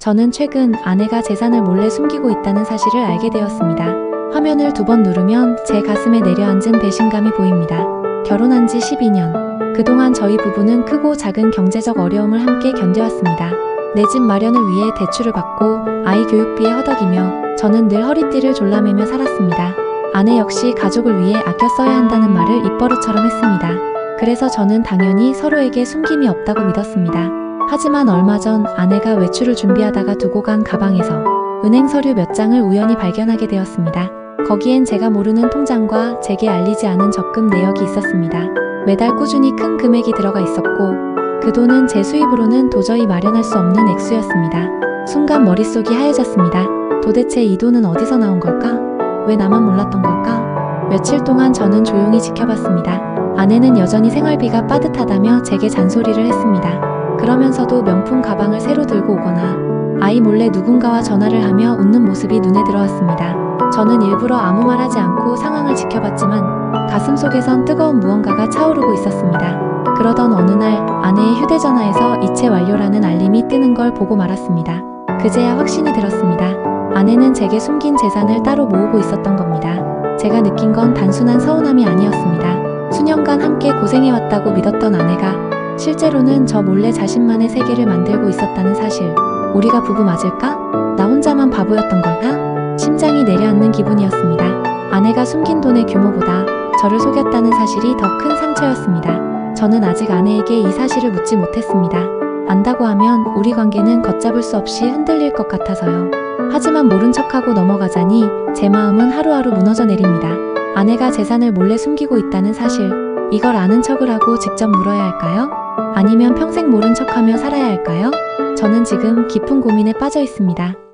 저는 최근 아내가 재산을 몰래 숨기고 있다는 사실을 알게 되었습니다. 화면을 두 번 누르면 제 가슴에 내려앉은 배신감이 보입니다. 결혼한 지 12년. 그동안 저희 부부는 크고 작은 경제적 어려움을 함께 견뎌왔습니다. 내 집 마련을 위해 대출을 받고 아이 교육비에 허덕이며 저는 늘 허리띠를 졸라매며 살았습니다. 아내 역시 가족을 위해 아껴 써야 한다는 말을 입버릇처럼 했습니다. 그래서 저는 당연히 서로에게 숨김이 없다고 믿었습니다. 하지만 얼마 전 아내가 외출을 준비하다가 두고 간 가방에서 은행 서류 몇 장을 우연히 발견하게 되었습니다. 거기엔 제가 모르는 통장과 제게 알리지 않은 적금 내역이 있었습니다. 매달 꾸준히 큰 금액이 들어가 있었고 그 돈은 제 수입으로는 도저히 마련할 수 없는 액수였습니다. 순간 머릿속이 하얘졌습니다. 도대체 이 돈은 어디서 나온 걸까? 왜 나만 몰랐던 걸까? 며칠 동안 저는 조용히 지켜봤습니다. 아내는 여전히 생활비가 빠듯하다며 제게 잔소리를 했습니다. 그러면서도 명품 가방을 새로 들고 오거나 아이 몰래 누군가와 전화를 하며 웃는 모습이 눈에 들어왔습니다. 저는 일부러 아무 말 하지 않고 상황을 지켜봤지만 가슴 속에선 뜨거운 무언가가 차오르고 있었습니다. 그러던 어느 날 아내의 휴대전화에서 이체 완료라는 알림이 뜨는 걸 보고 말았습니다. 그제야 확신이 들었습니다. 아내는 제게 숨긴 재산을 따로 모으고 있었던 겁니다. 제가 느낀 건 단순한 서운함이 아니었습니다. 수년간 함께 고생해왔다고 믿었던 아내가 실제로는 저 몰래 자신만의 세계를 만들고 있었다는 사실. 우리가 부부 맞을까? 나 혼자만 바보였던 걸까? 심장이 내려앉는 기분이었습니다. 아내가 숨긴 돈의 규모보다 저를 속였다는 사실이 더 큰 상처였습니다. 저는 아직 아내에게 이 사실을 묻지 못했습니다. 안다고 하면 우리 관계는 걷잡을 수 없이 흔들릴 것 같아서요. 하지만 모른 척하고 넘어가자니 제 마음은 하루하루 무너져 내립니다. 아내가 재산을 몰래 숨기고 있다는 사실, 이걸 아는 척을 하고 직접 물어야 할까요? 아니면 평생 모른 척하며 살아야 할까요? 저는 지금 깊은 고민에 빠져 있습니다.